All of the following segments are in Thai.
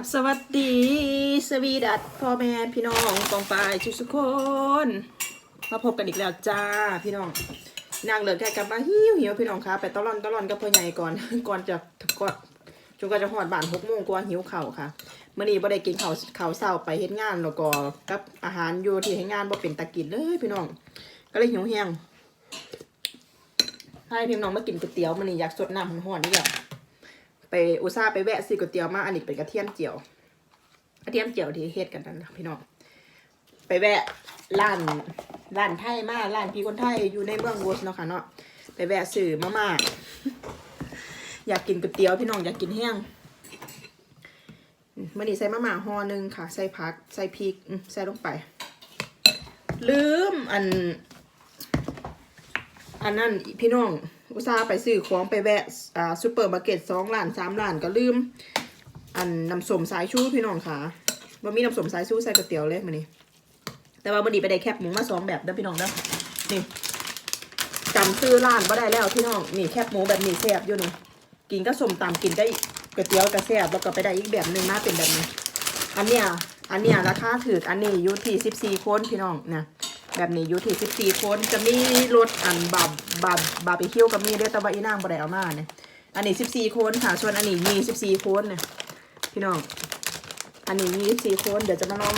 กับสวัสดีสวีดัตพ่อแม่พี่น้องกองปลายทุกคนมาพบกันอีกแล้วจ้าพี่น้องนางเหลิกแค่กลับมาหิวหิวพี่น้องคะไปตะล่อนตะล่อนกับพ่อใหญ่ก่อนก่อนจะก่อนจนกว่าจะหอดบ้านหกโมงกว่าหิวเข่าค่ะเมื่อนี้บ่ได้กินข้าวข้าวเช้าไปเฮ็ดงานแล้วก็กับอาหารอยู่ที่ให้งานบ่เป็นตะกินเลยพี่น้อง ก็เลยหิวแห้งให้พี่น้องมากินก๋วยเตี๋ยวมื่อนี้อยากสดน้ำร้อนๆนี่อยาก ไปอุตส่าไปแวะซื้อก๋วยเตี๋ยวมาอันนี้เป็นกระเทียมเจียว กระเทียมเจียวที่เฮ็ดกันนั่นนะพี่น้องไปแวะร้านร้านไทยมาร้านพี่คนไทยอยู่ในเมืองวอสเนาะค่ะเนาะไปแวะซื้อมาม่าอยากกินก๋วยเตี๋ยวพี่น้องอยากกินแห้งมมื่อนี้ใส่มาม่าห่อหนึ่งค่ะ ใส่ผักใส่พริกใส่ลงไป ลืมอัน อันนั้นพี่น้อง อุตส่าห์ไปซื้อของไปแวะอ่าซูเปอร์มาร์เก็ตสองล้านสามล้านก็ลืม อันน้ำส้มสายชูพี่น้องค่ะว่ามีน้ำส้มสายชูใส่ก๋วยเตี๋ยวเลยมื้อนี้แต่ว่ามื้อนี้ไปได้แคบหมูมาสองแบบเด้อพี่น้องเด้อนี่จำซื้อร้านบ่ได้แล้วพี่น้องนี่แคบหมูแบบนี้แซ่บอยู่นี่กินก็สมตำกินก็ก๋วยเตี๋ยวก็แซ่บแล้วก็ไปได้อีกแบบหนึ่งมาเป็นแบบนี้ อันเนี้ยอันเนี้ยราคาถืออันนี้อยู่ที่สิบสี่คนพี่น้องนะ แบบนี้อยู่ที่สิบสี่คนจะมีรถอันบาบบาบบาร์บีคิวกับมีเด้อแต่ว่าอีนางบ่ได้เอามาเนี่ยอันนี้สิบสี่คนค่ะส่วนอันนี้มีสิบสี่คนเนี่ยพี่น้องอันนี้มีสี่คนเดี๋ยวจะมาลอง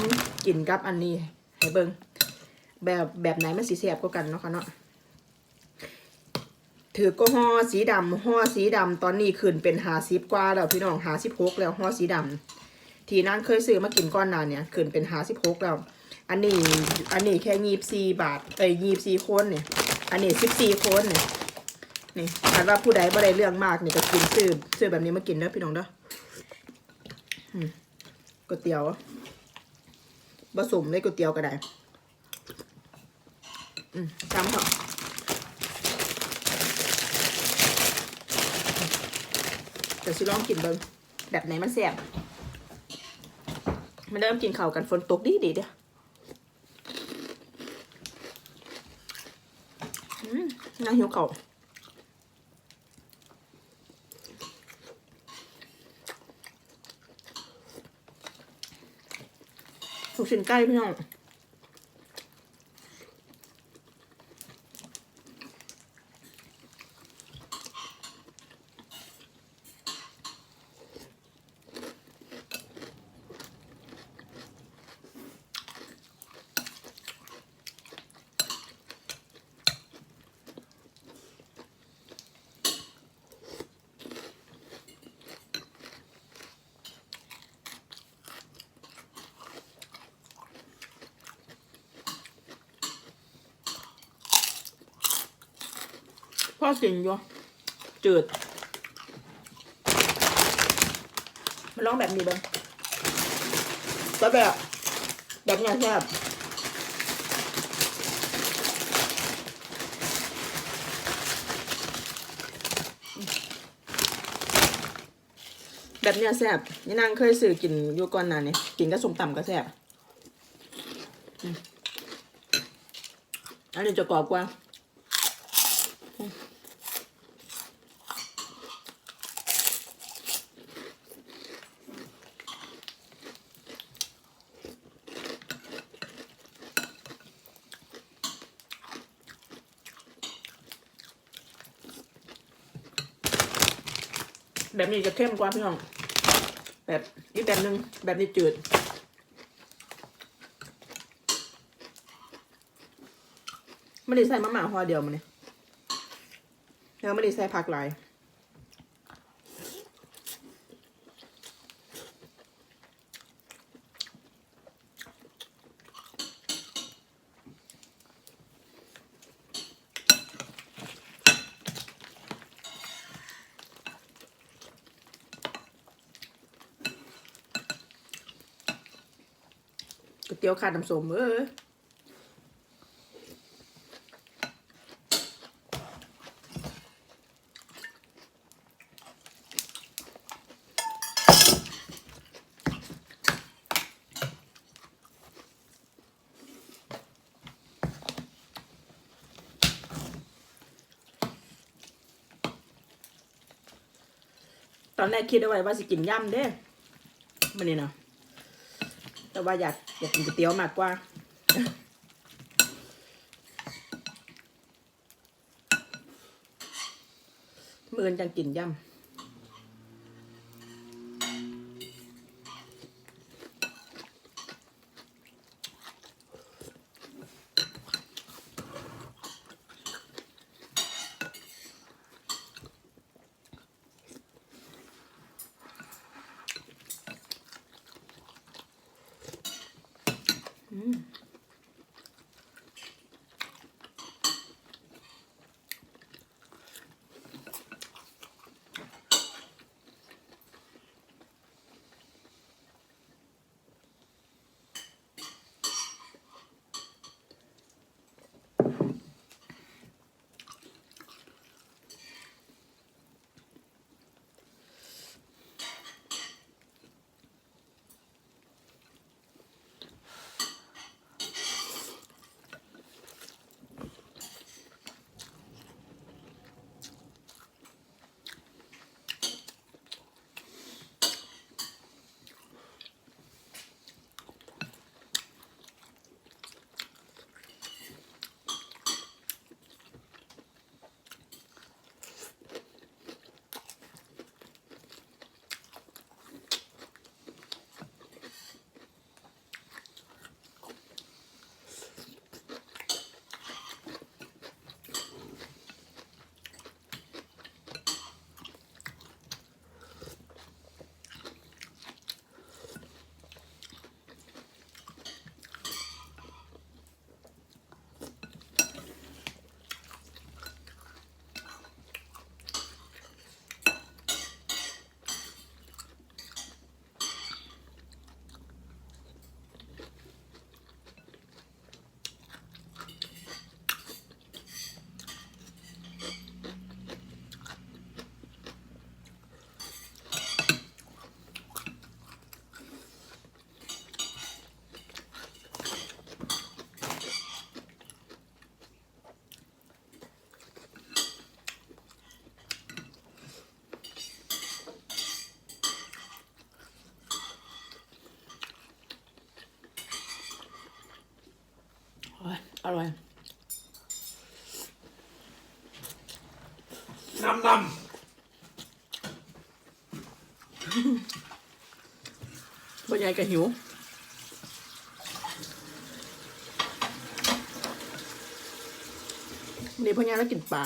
กินกับอันนี้ให้เบิ่งแบบแบบไหนมันสีแสบกว่ากันเนาะค่ะเนาะถือก็ห่อสีดำห่อสีดำตอนนี้ขึ้นเป็นหาสิบกว่าแล้วพี่น้องหาสิบหกแล้วห่อสีดำที่นั้นเคยซื้อมากินก้อนนานเนี่ยขึ้นเป็นหาสิบหกแล้ว อันนี้อันนี้แค่ยีบสี่บาทเอ้ยยีบสี่คนเนี่ย อันนี้สิบสี่คนเนี่ยนี่ถ้าว่าผู้ใดบ่ได้เรื่องมากนี่ก็กินซื้อซื้อแบบนี้มากินเด้อพี่น้องเด้อก๋วยเตี๋ยวผสมเลยก๋วยเตี๋ยวก็ได้อืมจำเถอะเดี๋ยวสิลองกินเบิ่งแบบไหนมันแซ่บมาเริ่มกินข้าวกันฝนตกดีดีเด้ออืม น่าหิวเข่าหกชิ้นใกล้พี่น้อง พ่อกินอยู่จืดมาลองแบบนี้บ้างแล้วแบบแบบเนี้ยแซ่บแบบเนี้ยแซ่บนี่นางเคยซื้อกินอยู่ก่อนหน้านี่กินก็สมต่ำก็แซ่บอันนี้จะกรอบกว่า แบบนี้จะเข้มกว่าพี่น้อง แบบอีกแบบหนึ่งแบบนี้จืดไม่ได้ใส่มะม่าพอเดียวมันเนี่ยแล้วไม่ได้ใส่ผักหลาย เตี๋ยวขาดน้ำส้มเออตอนแรกคิดเอาไว้ว่าสิกินย่ำเด้มันนี่นะ แต่ว่าอยากอยากกินก๋วยเตี๋ยวมากกว่า เมื่อนจังกินย่ำ โร่อยน้ำนบรรยายกับหิวนี่พ่อใหญ่แล้วกินปลา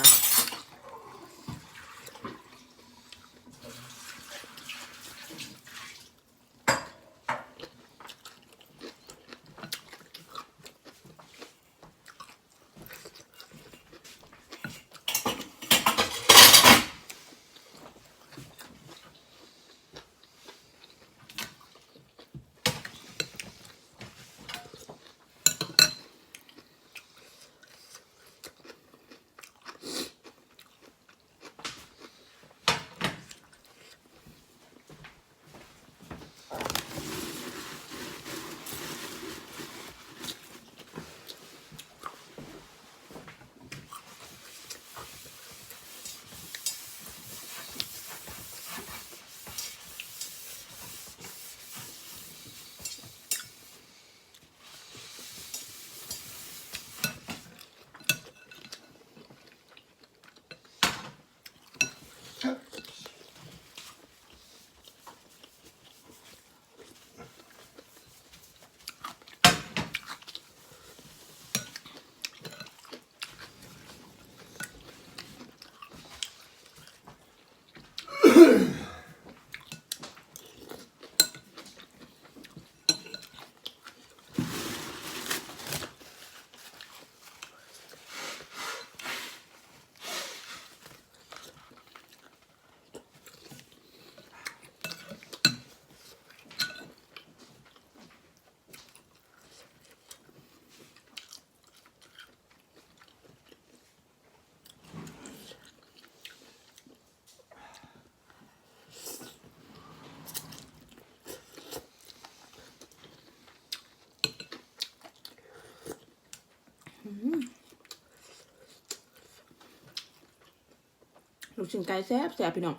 ลูกชิ้นไก่แซ่บแซ่บพี่น้อง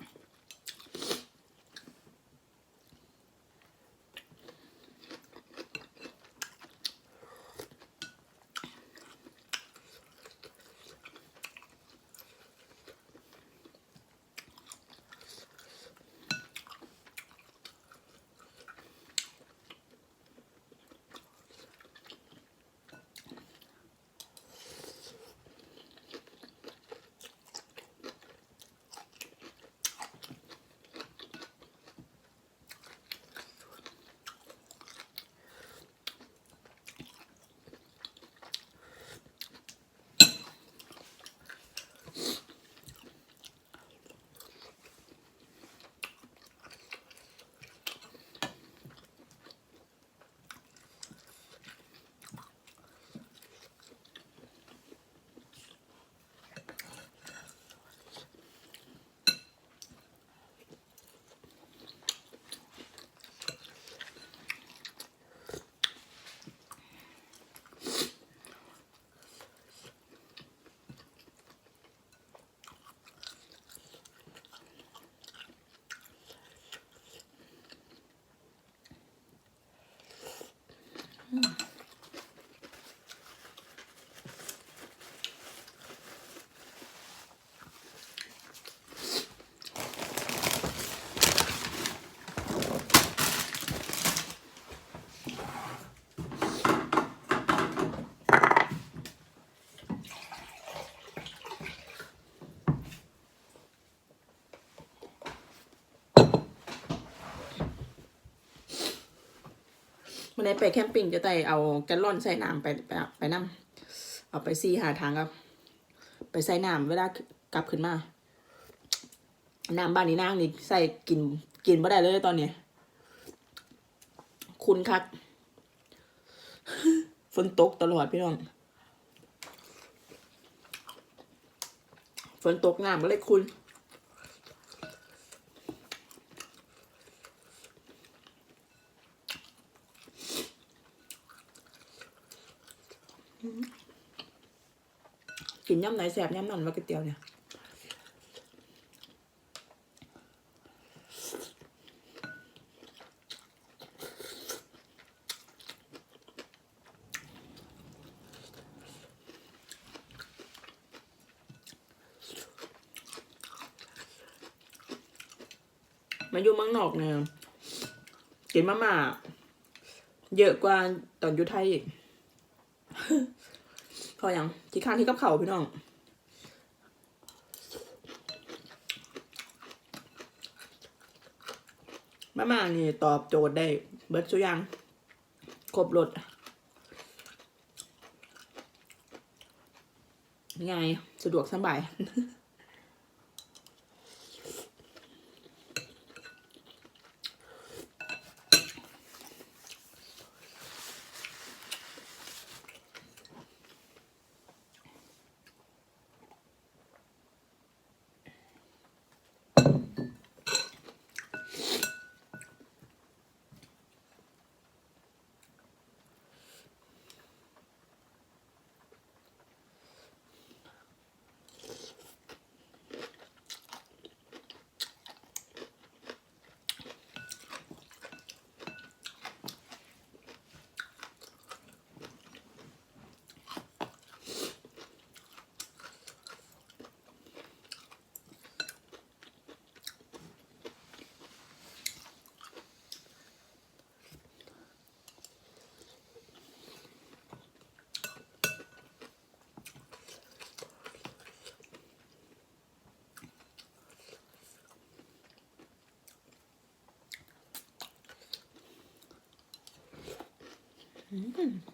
ในไปแคมปิ้งจะไต่เอาแกลลอนใส่น้ำไปไปไปน้ำเอาไปซีหาทางครับ ไปใส่น้ำเวลากลับขึ้นมาน้ำบ้านนี้นางนี่ใส่กินกินไม่ได้เลยตอนนี้ คุณคักฝนตกตลอดพี่น้องฝนตกน้ำก็เลยคุณ กินย่ำไหนแสบย่ำนั่นว่าก๋วยเตี๋ยวเนี่ยมาอยู่เมืองนอกเนี่ยกินมาม่าเยอะกว่าตอนอยู่ไทยอีก พออย่างที่ข้างที่กับเข่าพี่น้องมาม่านี่ตอบโจทย์ได้ เบิร์ดสุยังครบรถง่ายสะดวกสบาย うん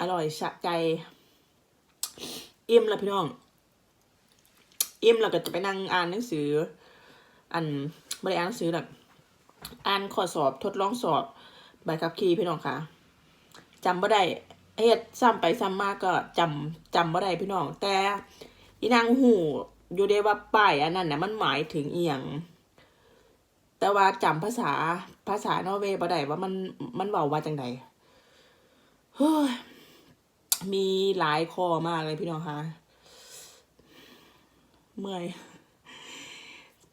อร่อยฉะใจอิ่มแล้วพี่น้องอิ่มแล้วก็จะไปนั่งอ่านหนังสือ อันไม่ได้อ่านหนังสือหรอกอ่านข้อสอบทดลองสอบใบขับขี่พี่น้องค่ะจำบ่ได้เฮ็ดซ้ำไปซ้ำมากก็จำจำบ่ได้พี่น้อง แต่อีนางหูอยู่ได้ว่าป้ายอันนั้นน่ะมันหมายถึงเอียงแต่ว่าจำภาษาภาษานอร์เวย์บ่ได้ว่ามันมันเว้าว่าจังใด มีหลายข้อมากเลยพี่น้องคะเมื่อย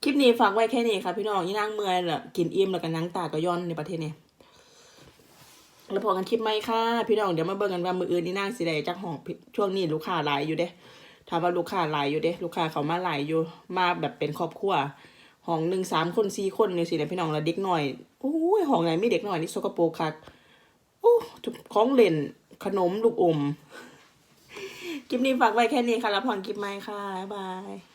คลิปนี้ฝากไว้แค่นี้ค่ะพี่น้องยี่นั่งเมื่อยแหละกินอิ่มแล้วก็นั่งตาก็ย้อนในประเทศนี้แล้วพอกันคลิปไหมค่ะ พี่น้องเดี๋ยวมาเบิ่งกันว่ามืออื่นนี่นั่งสิได้จักห้องช่วงนี้ลูกค้าหลายอยู่เด้ถามว่าลูกค้าหลายอยู่เด้ลูกค้าเขามาหลายอยู่มาแบบเป็นครอบครัวห้องหนึ่งสามคนสี่คนนี่สินะพี่น้องแล้วเด็กหน่อยโอ้ยห้องไหนมีเด็กหน่อยนี่สกปรกคัก อ้ทุกของเล่นขนมลูกอม คลิปนี้ฝากไว้แค่นี้ค่ะ แล้วพอนคลิปใหม่ค่ะ บ๊ายบาย